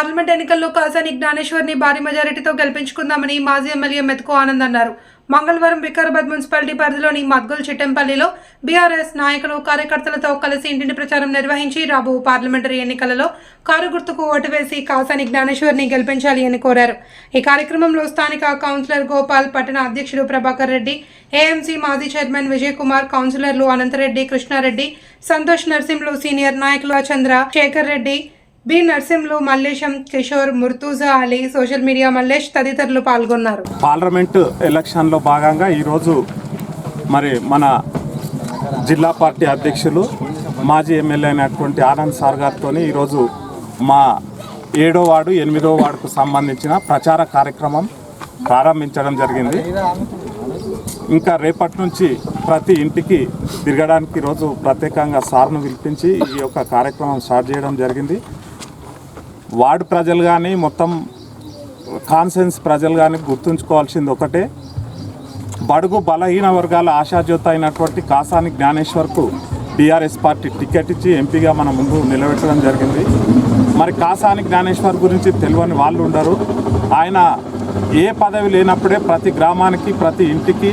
Parliament ఎన్నికల్లో కాసాని జ్ఞానేశ్వర్ని భారీ మెజారిటీతో గెలిపించుకుందామని మాజీ ఎమ్మెల్యే మెతుకు ఆనంద్ అన్నారు. మంగళవారం వికారాబాద్ మున్సిపాలిటీ పరిధిలోని మద్గుల్ చిట్టంపల్లిలో బీఆర్ఎస్ నాయకులు కార్యకర్తలతో కలిసి ఇంటింటి ప్రచారం నిర్వహించి రాబో పార్లమెంటరీ ఎన్నికలలో కారు గుర్తుకు ఓటు వేసి కాసాని జ్ఞానేశ్వర్ని గెలిపించాలి అని కోరారు. ఈ కార్యక్రమంలో స్థానిక కౌన్సిలర్ గోపాల్ పట్టణ అధ్యక్షుడు ప్రభాకర్ రెడ్డి ఏఎంసీ మాజీ చైర్మన్ విజయ్ కుమార్ కౌన్సిలర్లు అనంతరెడ్డి కృష్ణారెడ్డి సంతోష్ నర్సింహులు సీనియర్ నాయకులు Chandra Shekar Reddy B Narsimhulu Mallesham Kishore Murtuza Ali social media Mallesh తదితరులు పాల్గొన్నారు. పార్లమెంటు ఎలక్షన్లో భాగంగా ఈరోజు మరి మన జిల్లా పార్టీ అధ్యక్షులు మాజీ ఎమ్మెల్యే అయినటువంటి ఆనంద్ సార్ గారితో ఈరోజు మా ఏడో వార్డు ఎనిమిదో వార్డుకు సంబంధించిన ప్రచార కార్యక్రమం ప్రారంభించడం జరిగింది. ఇంకా రేపటి నుంచి ప్రతి ఇంటికి తిరగడానికి ఈరోజు ప్రత్యేకంగా సార్ను పిలిపించి ఈ యొక్క కార్యక్రమం స్టార్ట్ చేయడం జరిగింది. వార్డు ప్రజలు కానీ మొత్తం కాన్సెన్స్ ప్రజలు కానీ గుర్తుంచుకోవాల్సింది ఒకటే. బడుగు బలహీన వర్గాల ఆశాజ్యోత అయినటువంటి కాసాని జ్ఞానేశ్వర్కు టీఆర్ఎస్ పార్టీ టికెట్ ఇచ్చి ఎంపీగా మన ముందు నిలబెట్టడం జరిగింది. మరి కాసాని జ్ఞానేశ్వర్ గురించి తెలియని వాళ్ళు ఉండరు. ఆయన ఏ పదవి లేనప్పుడే ప్రతి గ్రామానికి ప్రతి ఇంటికి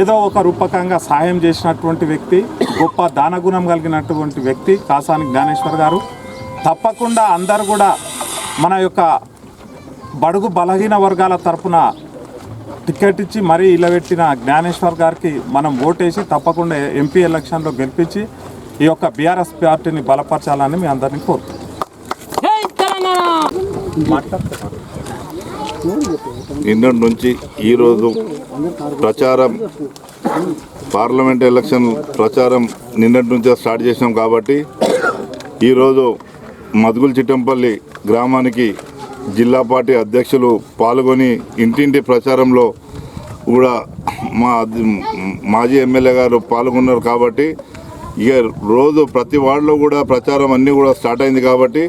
ఏదో ఒక రూపకంగా సహాయం చేసినటువంటి వ్యక్తి గొప్ప దానగుణం కలిగినటువంటి వ్యక్తి కాసాని జ్ఞానేశ్వర్ గారు. తప్పకుండా అందరు కూడా మన యొక్క బడుగు బలహీన వర్గాల తరపున టికెట్ ఇచ్చి మరీ ఇలబెట్టిన జ్ఞానేశ్వర్ గారికి మనం ఓటేసి తప్పకుండా ఎంపీ ఎలక్షన్లో గెలిపించి ఈ యొక్క బీఆర్ఎస్ పార్టీని బలపరచాలని మీ అందరినీ కోరుతున్నాం. నిన్నటి నుంచి ఈరోజు ప్రచారం పార్లమెంట్ ఎలక్షన్ ప్రచారం నిన్నటి నుంచే స్టార్ట్ చేసినాం కాబట్టి ఈరోజు మదుగుల్ చిట్టంపల్లి గ్రామానికి జిల్లా పార్టీ అధ్యక్షులు పాల్గొని ఇంటింటి ప్రచారంలో కూడా మా మాజీ ఎమ్మెల్యే గారు పాల్గొన్నారు కాబట్టి ఇక రోజు ప్రతి వార్డులో కూడా ప్రచారం అన్నీ కూడా స్టార్ట్ అయింది కాబట్టి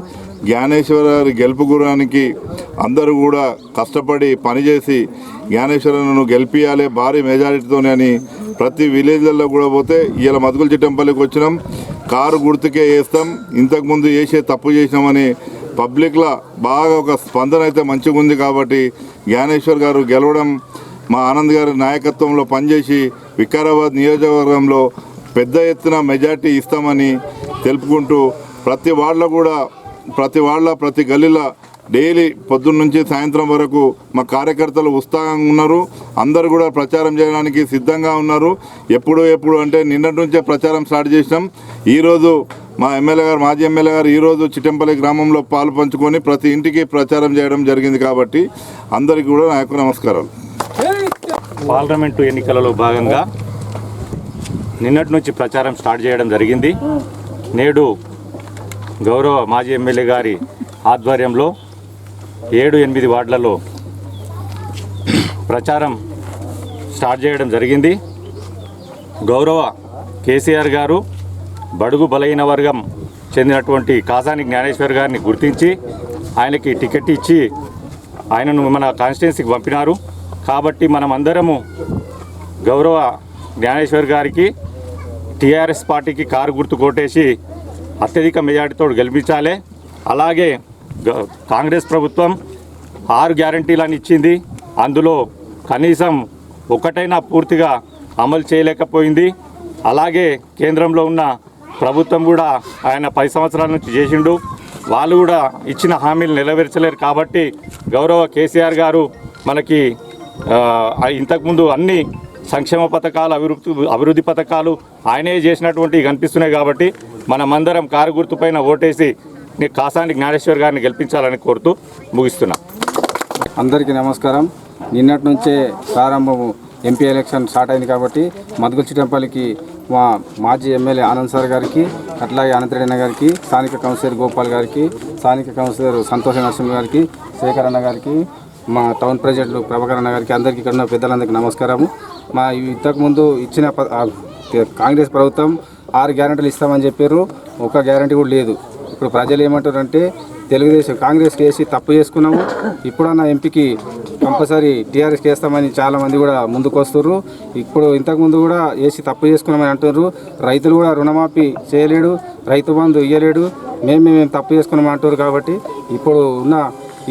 జ్ఞానేశ్వర గారి గెలుపు గురానికి అందరూ కూడా కష్టపడి పనిచేసి జ్ఞానేశ్వరను గెలిపియాలి భారీ మెజారిటీతోనే అని ప్రతి విలేజ్లలో కూడా పోతే ఇలా మదుగుల చిట్టంపల్లికి వచ్చినాం. కారు గుర్తుకే వేస్తాం ఇంతకుముందు వేసే తప్పు చేసినామని పబ్లిక్లో బాగా ఒక స్పందన అయితే మంచిగా ఉంది కాబట్టి జ్ఞానేశ్వర్ గారు గెలవడం మా ఆనంద్ గారి నాయకత్వంలో పనిచేసి వికారాబాద్ నియోజకవర్గంలో పెద్ద ఎత్తున మెజార్టీ ఇస్తామని తెలుపుకుంటూ ప్రతి వార్డులో కూడా ప్రతి వార్డులో ప్రతి గల్లీలో డైలీ పొద్దున్న నుంచి సాయంత్రం వరకు మా కార్యకర్తలు ఉత్సాహంగా ఉన్నారు. అందరూ కూడా ప్రచారం చేయడానికి సిద్ధంగా ఉన్నారు. ఎప్పుడు ఎప్పుడు అంటే నిన్నటి నుంచే ప్రచారం స్టార్ట్ చేసినాం. ఈరోజు మా ఎమ్మెల్యే గారు మాజీ ఎమ్మెల్యే గారు ఈరోజు చిట్టంపల్లి గ్రామంలో పాలు పంచుకొని ప్రతి ఇంటికి ప్రచారం చేయడం జరిగింది కాబట్టి అందరికీ కూడా నా యొక్క నమస్కారాలు. పార్లమెంటు ఎన్నికలలో భాగంగా నిన్నటి నుంచి ప్రచారం స్టార్ట్ చేయడం జరిగింది. నేడు గౌరవ మాజీ ఎమ్మెల్యే గారి ఆధ్వర్యంలో ఏడు ఎనిమిది వార్డులలో ప్రచారం స్టార్ట్ చేయడం జరిగింది. గౌరవ కేసీఆర్ గారు బడుగు బలహీన వర్గం చెందినటువంటి కాసాని జ్ఞానేశ్వర్ గారిని గుర్తించి ఆయనకి టికెట్ ఇచ్చి ఆయనను మన కాన్స్టిట్యున్సీకి పంపినారు. కాబట్టి మనం అందరము గౌరవ జ్ఞానేశ్వర్ గారికి టీఆర్ఎస్ పార్టీకి కారు గుర్తు కొట్టేసి అత్యధిక మెజార్టీతో గెలిపించాలి. అలాగే కాంగ్రెస్ ప్రభుత్వం ఆరు గ్యారంటీలను ఇచ్చింది. అందులో కనీసం ఒకటైనా పూర్తిగా అమలు చేయలేకపోయింది. అలాగే కేంద్రంలో ఉన్న ప్రభుత్వం కూడా ఆయన పది సంవత్సరాల నుంచి చేసిండు. వాళ్ళు కూడా ఇచ్చిన హామీలు నెరవేర్చలేరు కాబట్టి గౌరవ కేసీఆర్ గారు మనకి ఇంతకుముందు అన్ని సంక్షేమ పథకాలు అభివృద్ధి అభివృద్ధి పథకాలు ఆయనే చేసినటువంటి కనిపిస్తున్నాయి కాబట్టి మనమందరం కారు గుర్తుపైన ఓటేసి కాసాని జ్ఞానేశ్వర్ గారిని గెలిపించాలని కోరుతూ ముగిస్తున్నా. అందరికీ నమస్కారం. నిన్నటి నుంచే ప్రారంభం ఎంపీ ఎలక్షన్ స్టార్ట్ అయింది కాబట్టి మధుగుల్ చిట్టంపల్లికి మా మాజీ ఎమ్మెల్యే ఆనంద్ సార్ గారికి అట్లాగే అనంతరెడ్డి గారికి స్థానిక కౌన్సిలర్ గోపాల్ గారికి స్థానిక కౌన్సిలర్ సంతోష నరసింహ గారికి శేఖర్ అన్న గారికి మా టౌన్ ప్రెసిడెంట్ ప్రభాకర్ అన్న గారికి అందరికీ ఇక్కడ ఉన్న పెద్దలందరికీ నమస్కారము మా ఇంతకుముందు ఇచ్చిన ప- కాంగ్రెస్ ప్రభుత్వం ఆరు గ్యారెంటీలు ఇస్తామని చెప్పారు. ఒక గ్యారంటీ కూడా లేదు. ఇప్పుడు ప్రజలు ఏమంటారంటే తెలుగుదేశం కాంగ్రెస్కి వేసి తప్పు చేసుకున్నాము. ఇప్పుడన్నా ఎంపీకి కంపల్సరీ టీఆర్ఎస్కి వేస్తామని చాలామంది కూడా ముందుకు వస్తుర్రు. ఇప్పుడు ఇంతకుముందు కూడా వేసి తప్పు చేసుకున్నామని అంటున్నారు రైతులు కూడా రుణమాఫీ చేయలేడు రైతు బంధు ఇయ్యలేడు. మేము మేము తప్పు చేసుకున్నాం అంటున్నారు కాబట్టి ఇప్పుడు ఉన్న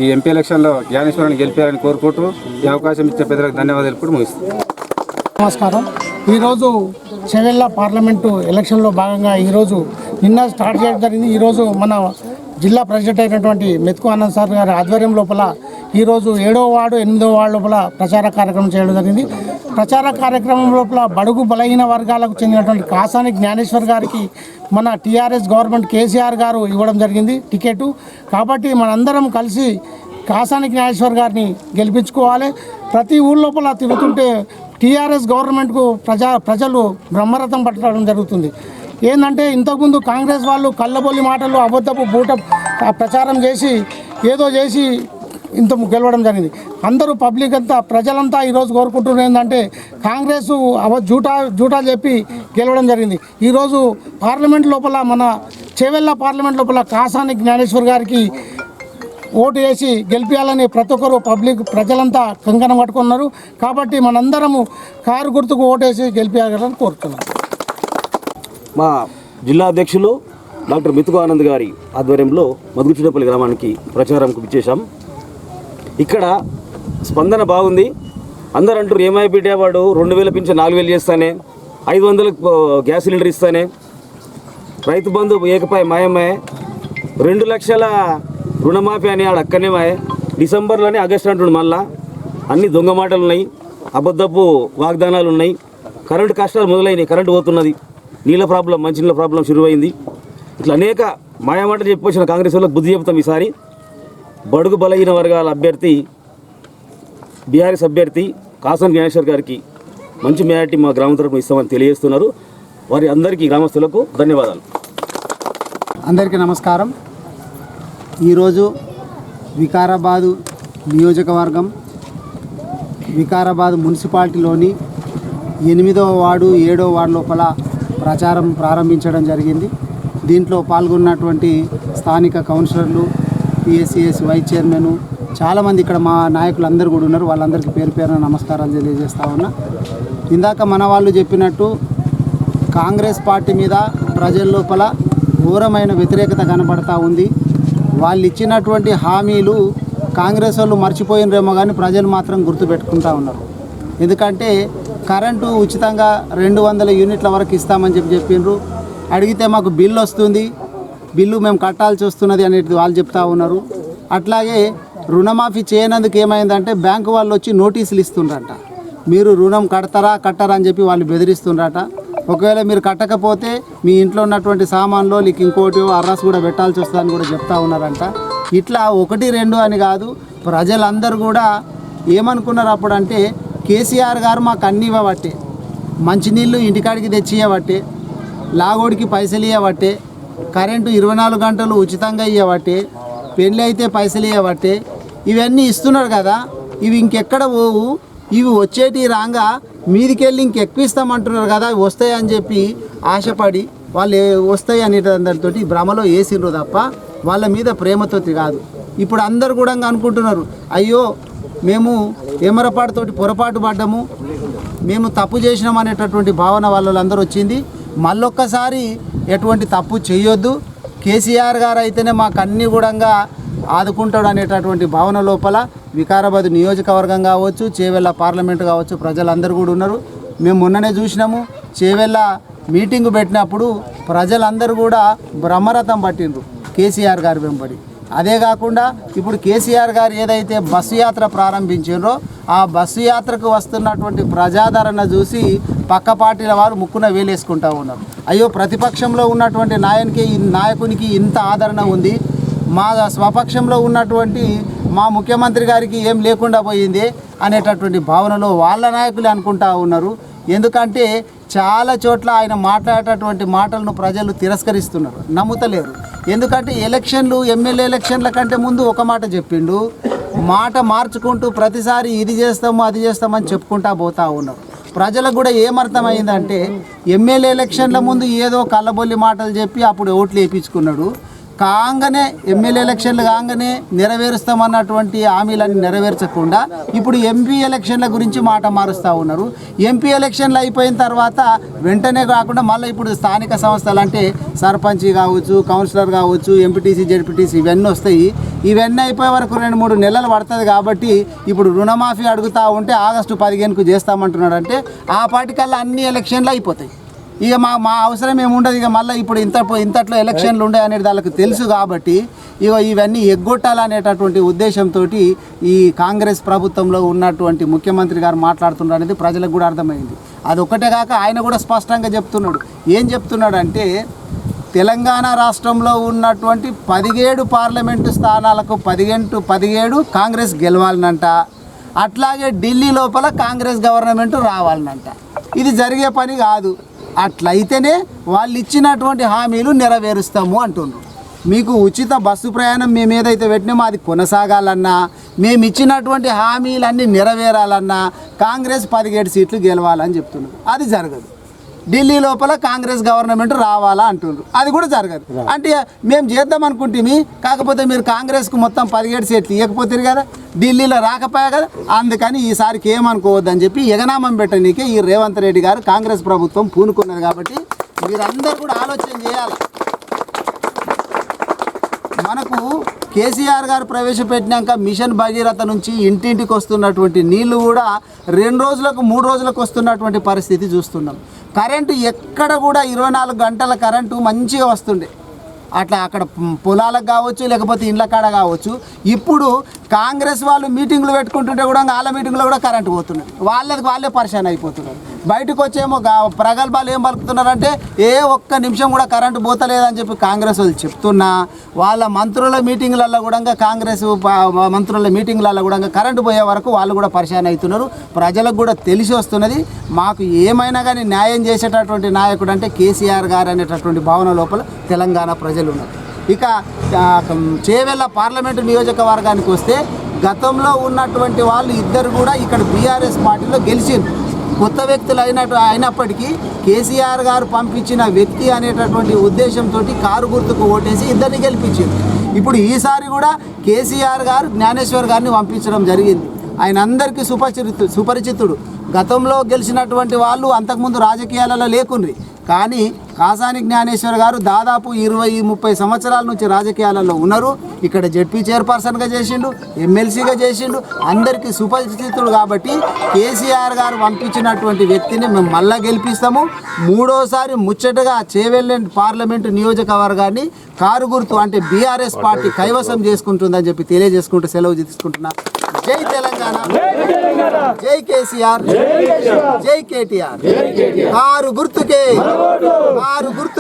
ఈ ఎంపీ ఎలక్షన్లో జ్ఞానేశ్వరాన్ని గెలిపారని కోరుకుంటూ ఈ అవకాశం ఇచ్చే పెద్దలకు ధన్యవాదాలు కూడా ముగిస్తాను నమస్కారం. ఈరోజు చెవెళ్ళ పార్లమెంటు ఎలక్షన్లో భాగంగా ఈరోజు నిన్న స్టార్ట్ చేయడం జరిగింది. ఈరోజు మన జిల్లా ప్రెసిడెంట్ అయినటువంటి మెతుకు ఆనంద్ సార్ గారి ఆధ్వర్యం లోపల ఈరోజు ఏడో వార్డు ఎనిమిదో వార్డు లోపల ప్రచార కార్యక్రమం చేయడం జరిగింది. ప్రచార కార్యక్రమం లోపల బడుగు బలహీన వర్గాలకు చెందినటువంటి కాసాని జ్ఞానేశ్వర్ గారికి మన టీఆర్ఎస్ గవర్నమెంట్ కేసీఆర్ గారు ఇవ్వడం జరిగింది టికెట్. కాబట్టి మనందరం కలిసి కాసాని జ్ఞానేశ్వర్ గారిని గెలిపించుకోవాలి. ప్రతి ఊళ్ళోపల తిరుగుతుంటే టీఆర్ఎస్ గవర్నమెంట్కు ప్రజా ప్రజలు బ్రహ్మరథం పట్టడం జరుగుతుంది. ఏంటంటే ఇంతకుముందు కాంగ్రెస్ వాళ్ళు కళ్ళబొల్లి మాటలు అబద్ధపు బూట ప్రచారం చేసి ఏదో చేసి ఇంత గెలవడం జరిగింది. అందరూ పబ్లిక్ అంతా ప్రజలంతా ఈరోజు కోరుకుంటున్న ఏంటంటే కాంగ్రెస్ అవ జూటా జూటా చెప్పి గెలవడం జరిగింది. ఈరోజు పార్లమెంట్ లోపల మన చేవెళ్ళ పార్లమెంట్ లోపల కాసాని జ్ఞానేశ్వర్ గారికి ఓటు వేసి గెలిపించాలని ప్రతి ఒక్కరు పబ్లిక్ ప్రజలంతా కంకణం కట్టుకున్నారు. కాబట్టి మనందరము కారు గుర్తుకు ఓటేసి గెలిపించాలని కోరుతున్నాం. మా జిల్లా అధ్యక్షులు డాక్టర్ మితుకు ఆనంద్ గారి ఆధ్వర్యంలో మధుగుచుడపల్లి గ్రామానికి ప్రచారంకు ఇచ్చేశాం ఇక్కడ స్పందన బాగుంది. అందరూ అంటారు ఏమై వాడు? రెండు వేల పింఛన్ నాలుగు వేలు చేస్తానే ఐదు వందలకు గ్యాస్ సిలిండర్ ఇస్తానే. రైతు బంధు ఏకపాయ మాయమాయ రెండు లక్షల రుణమాఫీ అని ఆడ అక్కనే డిసెంబర్లోనే ఆగస్టు అంటుండు మళ్ళా. అన్ని దొంగ మాటలు ఉన్నాయి అబద్ధపు వాగ్దానాలు ఉన్నాయి కరెంటు కష్టాలు మొదలైనవి కరెంటు పోతున్నది. నీళ్ళ ప్రాబ్లం మంచినీళ్ళ ప్రాబ్లం శురువైంది. ఇట్లా అనేక మాయమాటలు చెప్పొచ్చిన కాంగ్రెస్ వాళ్ళకి బుద్ధి చెబుతాం ఈసారి. బడుగు బలహీన వర్గాల అభ్యర్థి బీఆర్ఎస్ అభ్యర్థి కాసన్ జ్ఞానేశ్వర్ గారికి మంచి మెజార్టీ మా గ్రామం తరపున ఇస్తామని తెలియజేస్తున్నారు. వారి అందరికీ గ్రామస్తులకు ధన్యవాదాలు. అందరికీ నమస్కారం. ఈరోజు వికారాబాదు నియోజకవర్గం వికారాబాద్ మున్సిపాలిటీలోని ఎనిమిదవ వార్డు ఏడవ వార్డు లోపల ప్రచారం ప్రారంభించడం జరిగింది. దీంట్లో పాల్గొన్నటువంటి స్థానిక కౌన్సిలర్లు పిఎస్సిఎస్ వైస్ చైర్మన్ చాలామంది ఇక్కడ మా నాయకులు అందరూ కూడా ఉన్నారు. వాళ్ళందరికీ పేరు పేరున నమస్కారాలు తెలియజేస్తా ఉన్నా. ఇందాక మన వాళ్ళు చెప్పినట్టు కాంగ్రెస్ పార్టీ మీద ప్రజల లోపల ఘోరమైన వ్యతిరేకత కనబడతా ఉంది. వాళ్ళు ఇచ్చినటువంటి హామీలు కాంగ్రెస్ వాళ్ళు మర్చిపోయినరేమో కానీ ప్రజలు మాత్రం గుర్తుపెట్టుకుంటా ఉన్నారు. ఎందుకంటే కరెంటు ఉచితంగా రెండు వందల యూనిట్ల వరకు ఇస్తామని చెప్పి చెప్పిండ్రు అడిగితే మాకు బిల్లు వస్తుంది. బిల్లు మేము కట్టాల్సి వస్తున్నది అనేది వాళ్ళు చెప్తా ఉన్నారు. అట్లాగే రుణమాఫీ చేయనందుకు ఏమైందంటే బ్యాంకు వాళ్ళు వచ్చి నోటీసులు ఇస్తుండ్రంట. మీరు రుణం కడతారా కట్టరా అని చెప్పి వాళ్ళు బెదిరిస్తుండ్రట. ఒకవేళ మీరు కట్టకపోతే మీ ఇంట్లో ఉన్నటువంటి సామాన్లో నీకు ఇంకోటి అర్రస్ కూడా పెట్టాల్సి వస్తుందని కూడా చెప్తా ఉన్నారంట. ఇట్లా ఒకటి రెండు అని కాదు ప్రజలందరూ కూడా ఏమనుకున్నారు అప్పుడు అంటే కేసీఆర్ గారు మాకు అన్ని ఇవ్వబట్టే మంచినీళ్ళు ఇంటికాడికి తెచ్చి ఇవ్వబట్టే లాగోడికి పైసలు ఇవ్వబట్టే కరెంటు ఇరవై నాలుగు గంటలు ఉచితంగా ఇవ్వబట్టే పెళ్ళి అయితే పైసలు ఇవ్వబట్టే ఇవన్నీ ఇస్తున్నారు కదా ఇవి ఇంకెక్కడ పోవు? ఇవి వచ్చేటి రాగా మీదికెళ్ళి ఇంకెక్కువ ఇస్తామంటున్నారు కదా వస్తాయి వస్తాయని చెప్పి ఆశపడి వాళ్ళు వస్తాయి వస్తాయి అనేటందరితో భ్రమలో వేసిండ్రు తప్ప వాళ్ళ మీద ప్రేమతో కాదు. ఇప్పుడు అందరు కూడా అనుకుంటున్నారు అయ్యో మేము ఏమరపాటుతోటి పొరపాటు పడ్డాము మేము తప్పు చేసినాం అనేటటువంటి భావన వాళ్ళందరూ వచ్చింది. మళ్ళొక్కసారి ఎటువంటి తప్పు చేయొద్దు కేసీఆర్ గారు అయితేనే మాకు అన్ని కూడా ఆదుకుంటాడు అనేటటువంటి భావన లోపల వికారాబాద్ నియోజకవర్గం కావచ్చు చేవెళ్ళ పార్లమెంట్ కావచ్చు ప్రజలందరూ కూడా ఉన్నారు. మేము మొన్ననే చూసినాము చేవెళ్ళ మీటింగ్ పెట్టినప్పుడు ప్రజలందరూ కూడా బ్రహ్మరథం పట్టిండ్రు కేసీఆర్ గారి వెంబడి. అదే కాకుండా ఇప్పుడు కేసీఆర్ గారు ఏదైతే బస్సు యాత్ర ప్రారంభించారో ఆ బస్సు యాత్రకు వస్తున్నటువంటి ప్రజాదరణ చూసి పక్క పార్టీల వారు ముక్కున వేలేసుకుంటూ ఉన్నారు. అయ్యో ప్రతిపక్షంలో ఉన్నటువంటి నాయకునికి నాయకునికి ఇంత ఆదరణ ఉంది. మా స్వపక్షంలో ఉన్నటువంటి మా ముఖ్యమంత్రి గారికి ఏం లేకుండా పోయింది అనేటటువంటి భావనలో వాళ్ళ నాయకులు అనుకుంటా ఉన్నారు. ఎందుకంటే చాలా చోట్ల ఆయన మాట్లాడేటటువంటి మాటలను ప్రజలు తిరస్కరిస్తున్నారు. నమ్ముతలేరు. ఎందుకంటే ఎలక్షన్లు ఎమ్మెల్యే ఎలక్షన్ల కంటే ముందు ఒక మాట చెప్పిండు. మాట మార్చుకుంటూ ప్రతిసారి ఇది చేస్తాము అది చేస్తామని చెప్పుకుంటా పోతా ఉన్నారు. ప్రజలకు కూడా ఏమర్థమైందంటే ఎమ్మెల్యే ఎలక్షన్ల ముందు ఏదో కళ్ళబొల్లి మాటలు చెప్పి అప్పుడు ఓట్లు వేయించుకున్నాడు. కాగానే ఎమ్మెల్యే ఎలక్షన్లు కాగానే నెరవేరుస్తామన్నటువంటి హామీలన్నీ నెరవేర్చకుండా ఇప్పుడు ఎంపీ ఎలక్షన్ల గురించి మాట మారుస్తూ ఉన్నారు. ఎంపీ ఎలక్షన్లు అయిపోయిన తర్వాత వెంటనే కాకుండా మళ్ళీ ఇప్పుడు స్థానిక సంస్థలు అంటే సర్పంచ్ కావచ్చు కౌన్సిలర్ కావచ్చు ఎంపీటీసీ జడ్పీటీసీ ఇవన్నీ వస్తాయి. ఇవన్నీ అయిపోయే వరకు రెండు మూడు నెలలు పడుతుంది కాబట్టి ఇప్పుడు రుణమాఫీ అడుగుతూ ఉంటే ఆగస్టు పదిహేనుకు చేస్తామంటున్నాడంటే ఆ పాటికల్లా అన్ని ఎలక్షన్లు అయిపోతాయి. ఇక మా మా అవసరం ఏముండదు ఇక మళ్ళీ ఇప్పుడు ఇంత ఇంతట్లో ఎలక్షన్లు ఉండే అనేది వాళ్ళకి తెలుసు కాబట్టి ఇక ఇవన్నీ ఎగ్గొట్టాలనేటటువంటి ఉద్దేశంతో ఈ కాంగ్రెస్ ప్రభుత్వంలో ఉన్నటువంటి ముఖ్యమంత్రి గారు మాట్లాడుతున్నారు అనేది ప్రజలకు కూడా అర్థమైంది. అది ఒకటే కాక ఆయన కూడా స్పష్టంగా చెప్తున్నాడు. ఏం చెప్తున్నాడు అంటే తెలంగాణ రాష్ట్రంలో ఉన్నటువంటి పదిహేడు పార్లమెంటు స్థానాలకు పదిహేను పదిహేడు కాంగ్రెస్ గెలవాలనంట. అట్లాగే ఢిల్లీ లోపల కాంగ్రెస్ గవర్నమెంట్ రావాలనంట. ఇది జరిగే పని కాదు. అట్లయితేనే వాళ్ళు ఇచ్చినటువంటి హామీలు నెరవేరుస్తాము అంటున్నారు. మీకు ఉచిత బస్సు ప్రయాణం మేము ఏదైతే పెట్టినామో అది కొనసాగాలన్నా మేము ఇచ్చినటువంటి హామీలన్నీ నెరవేరాలన్నా కాంగ్రెస్ పదిహేడు సీట్లు గెలవాలని చెప్తున్నారు. అది జరగదు. ఢిల్లీ లోపల కాంగ్రెస్ గవర్నమెంట్ రావాలా అంటుండ్రు. అది కూడా జరగదు. అంటే మేము చేద్దాం అనుకుంటే కాకపోతే మీరు కాంగ్రెస్కు మొత్తం పదిహేడు సీట్లు ఇవ్వకపోతారు కదా ఢిల్లీలో రాకపోయా కదా అందుకని ఈసారికి ఏమనుకోవద్దని చెప్పి ఎగనామం పెట్టనీకే ఈ రేవంత్ రెడ్డి గారు కాంగ్రెస్ ప్రభుత్వం పూనుకున్నది కాబట్టి మీరందరూ కూడా ఆలోచన చేయాలి. మనకు కేసీఆర్ గారు ప్రవేశపెట్టినాక మిషన్ భగీరథ నుంచి ఇంటింటికి వస్తున్నటువంటి నీళ్ళు కూడా రెండు రోజులకు మూడు రోజులకు వస్తున్నటువంటి పరిస్థితి చూస్తున్నాం. కరెంటు ఎక్కడ కూడా ఇరవై నాలుగు గంటల కరెంటు మంచిగా వస్తుండే. అట్లా అక్కడ పొలాలకు కావచ్చు లేకపోతే ఇండ్ల కాడ కావచ్చు ఇప్పుడు కాంగ్రెస్ వాళ్ళు మీటింగ్లు పెట్టుకుంటుంటే కూడా వాళ్ళ మీటింగ్లో కూడా కరెంటు పోతున్నారు వాళ్ళకి వాళ్ళే పరిశాన్ అయిపోతున్నారు. బయటకు వచ్చేమో ప్రగల్భాలు ఏం పలుకుతున్నారంటే ఏ ఒక్క నిమిషం కూడా కరెంటు పోతలేదని చెప్పి కాంగ్రెస్ వాళ్ళు చెప్తున్నా వాళ్ళ మంత్రుల మీటింగ్లలో కూడా కాంగ్రెస్ మంత్రుల మీటింగ్లలో కూడా కరెంటు పోయే వరకు వాళ్ళు కూడా పరిశాన్ అవుతున్నారు. ప్రజలకు కూడా తెలిసి వస్తున్నది. మాకు ఏమైనా కానీ న్యాయం చేసేటటువంటి నాయకుడు అంటే కేసీఆర్ గారు అనేటటువంటి భావన లోపల తెలంగాణ ప్రజలు ఉన్నారు ఇక చేవెళ్ళ పార్లమెంటు నియోజకవర్గానికి వస్తే గతంలో ఉన్నటువంటి వాళ్ళు ఇద్దరు కూడా ఇక్కడ బీఆర్ఎస్ పార్టీలో గెలిచిండ్రు. కొత్త వ్యక్తులు అయినట్టు అయినప్పటికీ కేసీఆర్ గారు పంపించిన వ్యక్తి అనేటటువంటి ఉద్దేశంతో కారు గుర్తుకు ఓటేసి ఇద్దరిని గెలిపించింది. ఇప్పుడు ఈసారి కూడా కేసీఆర్ గారు జ్ఞానేశ్వర్ గారిని పంపించడం జరిగింది. ఆయన అందరికీ సుపరిచితు సుపరిచితుడు. గతంలో గెలిచినటువంటి వాళ్ళు అంతకుముందు రాజకీయాలలో లేకుండ్రి. కానీ కాసాని జ్ఞానేశ్వర్ గారు దాదాపు ఇరవై ముప్పై సంవత్సరాల నుంచి రాజకీయాలలో ఉన్నారు. ఇక్కడ జడ్పీ చైర్పర్సన్గా చేసిండు ఎమ్మెల్సీగా చేసిండు అందరికీ సుపరిచితుడు కాబట్టి కేసీఆర్ గారు పంపించినటువంటి వ్యక్తిని మేము మళ్ళా గెలిపిస్తాము. మూడోసారి ముచ్చటగా చేవెళ్ళ పార్లమెంటు నియోజకవర్గాన్ని కారు గుర్తు అంటే బీఆర్ఎస్ పార్టీ కైవసం చేసుకుంటుందని చెప్పి తెలియజేసుకుంటూ సెలవు తీసుకుంటున్నాను జై తెలంగాణ. జై కేసీఆర్. జై కేటీఆర్. కారు గుర్తుకే. కారు గుర్తు